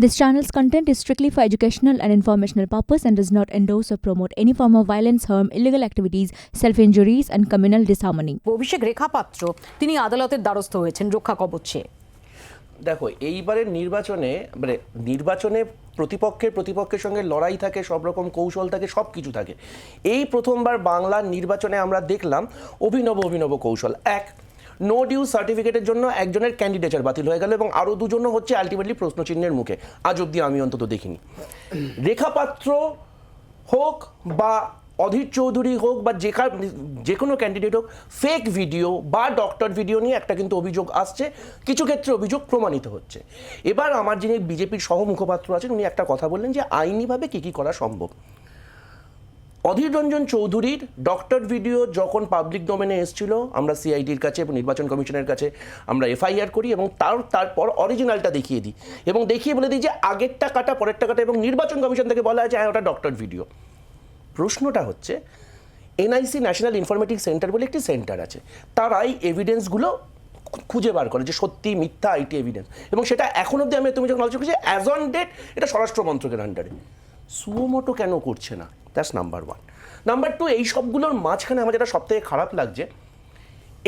This channel's content is strictly for educational and informational purpose and does not endorse or promote any form of violence, harm, illegal activities, self-injuries and communal disharmony. অভিষেক রেখাপাত্র তিনি আদালতের দ্বারস্থ হয়েছেন রক্ষা কবচ দেখো এইবারের নির্বাচনে মানে নির্বাচনে প্রতিপক্ষের প্রতিপক্ষের সঙ্গে লড়াই থাকে সব রকম কৌশল থাকে সব কিছু থাকে এই প্রথমবার বাংলার নির্বাচনে আমরা দেখলাম অভিনব অভিনব কৌশল এক নো ডিউ সার্টিফিকেটের জন্য একজনের ক্যান্ডিডেচার বাতিল হয়ে গেল এবং আরও দুজনও হচ্ছে আলটিমেটলি প্রশ্নচিহ্নের মুখে। আজ অবধি আমি অন্তত দেখিনি। রেখাপাত্র হোক বা অধীর চৌধুরী হোক বা যে যে কোনো ক্যান্ডিডেট হোক ফেক ভিডিও বা ডক্টর ভিডিও নিয়ে একটা কিন্তু অভিযোগ আসছে। কিছু ক্ষেত্রে অভিযোগ প্রমাণিত হচ্ছে। এবার আমার যিনি বিজেপির সহ মুখপাত্র আছেন, উনি একটা কথা বললেন যে আইনিভাবে কী কী করা সম্ভব। অধীর রঞ্জন চৌধুরীর ডক্টর ভিডিও যখন পাবলিক ডোমেনে এসেছিল, আমরা সিআইডির কাছে এবং নির্বাচন কমিশনের কাছে আমরা এফআইআর করি এবং তার, তারপর অরিজিনালটা দেখিয়ে দিই এবং দেখিয়ে বলে দিই যে আগেরটা কাটা, পরেরটা কাটা এবং নির্বাচন কমিশন থেকে বলা হয়েছে হ্যাঁ ওটা ডক্টর ভিডিও প্রশ্নটা হচ্ছে এনআইসি ন্যাশনাল ইনফরমেটিক সেন্টার বলে একটি সেন্টার আছে। তারাই এভিডেন্সগুলো খুঁজে বার করে যে সত্যি মিথ্যা আইটি এভিডেন্স এবং সেটা এখন অবধি আমি তুমি যখন আলোচনা করছি অ্যাজ অন ডেট এটা স্বরাষ্ট্র মন্ত্রকের আন্ডারে সুমোটো কেন করছে না? That's number one number two এই সবগুলোর মাঝখানে আমার যেটা সবথেকে খারাপ লাগছে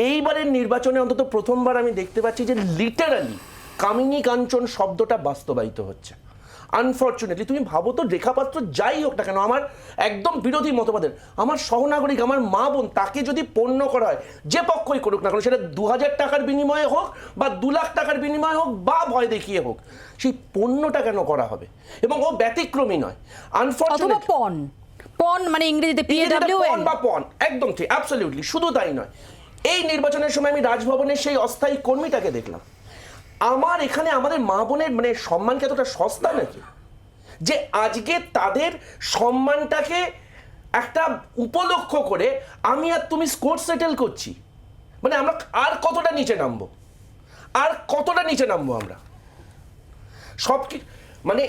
এইবারের নির্বাচনে অন্তত প্রথমবার আমি দেখতে পাচ্ছি যে লিটারালি কামিনী কাঞ্চন শব্দটা বাস্তবায়িত হচ্ছে। আনফর্চুনেটলি তুমি ভাবো তো রেখাপাত্র যাই হোক না কেন আমার একদম বিরোধী মতবাদের আমার সহনাগরিক আমার মা বোন তাকে যদি পণ্য করা হয় যে পক্ষই করুক না কেন সেটা দু হাজার টাকার বিনিময়ে হোক বা দু লাখ টাকার বিনিময়ে হোক বা ভয় দেখিয়ে হোক সেই পণ্যটা কেন করা হবে? এবং ও ব্যতিক্রমী নয়। আনফর্চুনেট পন পন মানে ইংরেজিতে পিএডব্লিউ পন বা পন একদম ঠিক অ্যাবসলিউটলি শুধু তাই নয়। এই নির্বাচনের সময় আমি রাজভবনের সেই অস্থায়ী কর্মীটাকে দেখলাম। আমার এখানে আমাদের মা বোনের মানে সম্মান কি এতটা সস্তা নাকি? যে আজকে তাদের সম্মানটাকে একটা উপলক্ষ করে আমি আর তুমি স্কোর সেটেল করছি। মানে আমরা আর কতটা নিচে নামবো? আর কতটা নিচে নামবো আমরা? সব মানে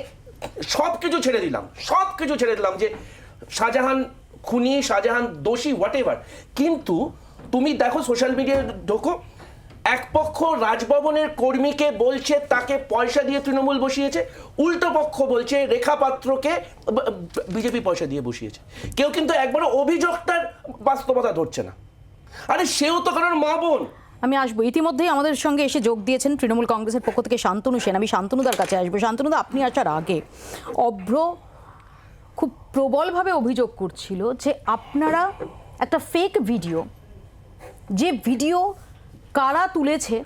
সব কিছু ছেড়ে দিলাম সব কিছু ছেড়ে দিলাম যে শাহজাহান খুনি, শাহজাহান দোষী হোয়াট এভার কিন্তু তুমি দেখো সোশ্যাল মিডিয়ায় ঢোকো, এক পক্ষ রাজভবনের কর্মীকে বলছে, তাকে পয়সা দিয়ে তৃণমূল বসিয়েছে, উল্টো পক্ষ বলছে রেখা পাত্রকে বিজেপি পয়সা দিয়ে বসিয়েছে। কেউ কিন্তু একবারও অভিযোগটার বাস্তবতা ধরছে না। আরে সেও তো কারণ মা বোন। আমি আসব। ইতিমধ্যেই আমাদের সঙ্গে এসে যোগ দিয়েছেন তৃণমূল কংগ্রেসের পক্ষ থেকে শান্তনু সেন। আমি শান্তনুদার কাছে আসব। শান্তনুদা, আপনি আসার আগে অভ্র খুব প্রবলভাবে অভিযোগ করছিল যে আপনারা একটা ফেক ভিডিও যে ভিডিও কারা তুলেছে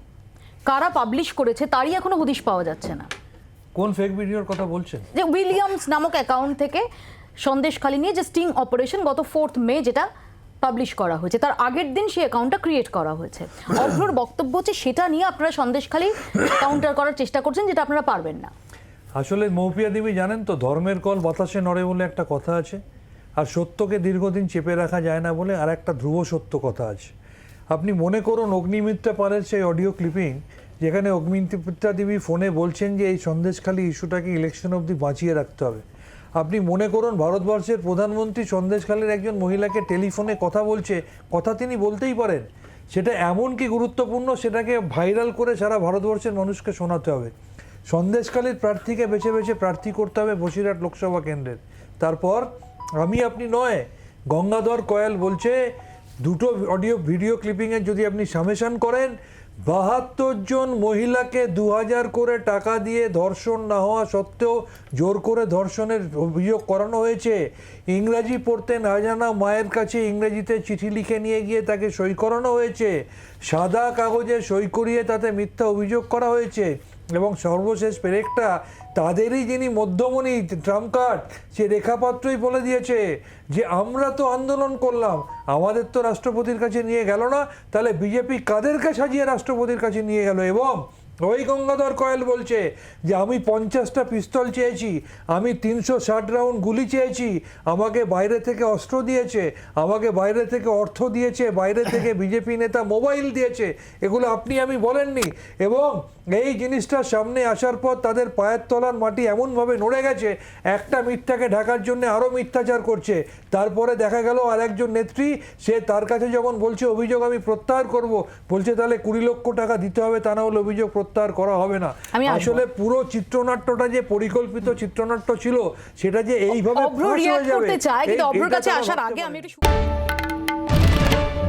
কারা পাবলিশ করেছে তারই এখনও হদিশ পাওয়া যাচ্ছে না। কোন ফেক ভিডিওর কথা বলছেন? যে উইলিয়ামস নামক অ্যাকাউন্ট থেকে সন্দেশখালী নিয়ে যে স্টিং অপারেশন গত ফোর্থ মে যেটা পাবলিশ করা হয়েছে তার আগের দিন সেই অ্যাকাউন্টটা ক্রিয়েট করা হয়েছে। অভ্রর বক্তব্য হচ্ছে সেটা নিয়ে আপনারা সন্দেশখালী কাউন্টার করার চেষ্টা করছেন যেটা আপনারা পারবেন না। আসলে মৌপিয়া দেবী জানেন তো, ধর্মের কল বাতাসে নড়ে বলে একটা কথা আছে, আর সত্যকে দীর্ঘদিন চেপে রাখা যায় না বলে আর একটা ধ্রুব সত্য কথা আছে। আপনি মনে করুন, অগ্নিমিত্রা পালের সেই অডিও ক্লিপিং, যেখানে অগ্নিমিত্রা দেবী ফোনে বলছেন যে এই সন্দেশখালী ইস্যুটাকে ইলেকশন অবধি বাঁচিয়ে রাখতে হবে। আপনি মনে করুন, ভারতবর্ষের প্রধানমন্ত্রী সন্দেশখালীর একজন মহিলাকে টেলিফোনে কথা বলছে, কথা তিনি বলতেই পারেন। সেটা এমন কি গুরুত্বপূর্ণ, সেটাকে ভাইরাল করে সারা ভারতবর্ষের মানুষকে শোনাতে হবে। সন্দেশকালীর প্রার্থীকে বেছে বেছে প্রার্থী করতে হবে বসিরহাট লোকসভা কেন্দ্রের। তারপর আমি আপনি নয়, গঙ্গাধর কয়াল বলছে, দুটো অডিও ভিডিও ক্লিপিংয়ের যদি আপনি সামেশান করেন, বাহাত্তর জন মহিলাকে দু হাজার করে টাকা দিয়ে ধর্ষণ না হওয়া সত্ত্বেও জোর করে ধর্ষণের অভিযোগ করানো হয়েছে। ইংরাজি পড়তে না জানা মায়ের কাছে ইংরেজিতে চিঠি লিখে নিয়ে গিয়ে তাকে সই করানো হয়েছে। সাদা কাগজে সই করিয়ে তাতে মিথ্যা অভিযোগ করা হয়েছে। এবং সর্বশেষ পেরেকটা তাদেরই যিনি মধ্যমণি, ট্রাম্প কার্ড, সে রেখাপাত্রই বলে দিয়েছে যে, আমরা তো আন্দোলন করলাম, আমাদের তো রাষ্ট্রপতির কাছে নিয়ে গেল না, তাহলে বিজেপি কাদেরকে সাজিয়ে রাষ্ট্রপতির কাছে নিয়ে গেল? এবং ওই গঙ্গাধর কয়েল বলছে যে, আমি পঞ্চাশটা পিস্তল চেয়েছি, আমি তিনশো ষাট রাউন্ড গুলি চেয়েছি, আমাকে বাইরে থেকে অস্ত্র দিয়েছে, আমাকে বাইরে থেকে অর্থ দিয়েছে, বাইরে থেকে বিজেপি নেতা মোবাইল দিয়েছে, এগুলো আপনি আমি বলেননি। এবং এই জিনিসটা সামনে আসার পর তাদের পায়ের তলার মাটি এমনভাবে নড়ে গেছে, একটা মিথ্যাকে ঢাকার জন্য আরও মিথ্যাচার করছে। তারপরে দেখা গেল আরেকজন নেত্রী, সে তার কাছে যখন বলছে, অভিযোগ আমি প্রত্যাহার করব। বলছে, তাহলে কুড়ি লক্ষ টাকা দিতে হবে, তা না হলে অভিযোগ প্রত্যাহার করা হবে না। আসলে পুরো চিত্রনাট্যটা যে পরিকল্পিত চিত্রনাট্য ছিল সেটা যে এইভাবে হয়ে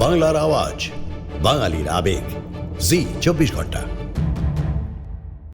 বাংলার আওয়াজ বাঙালির আবেগ জি চব্বিশ ঘণ্টা।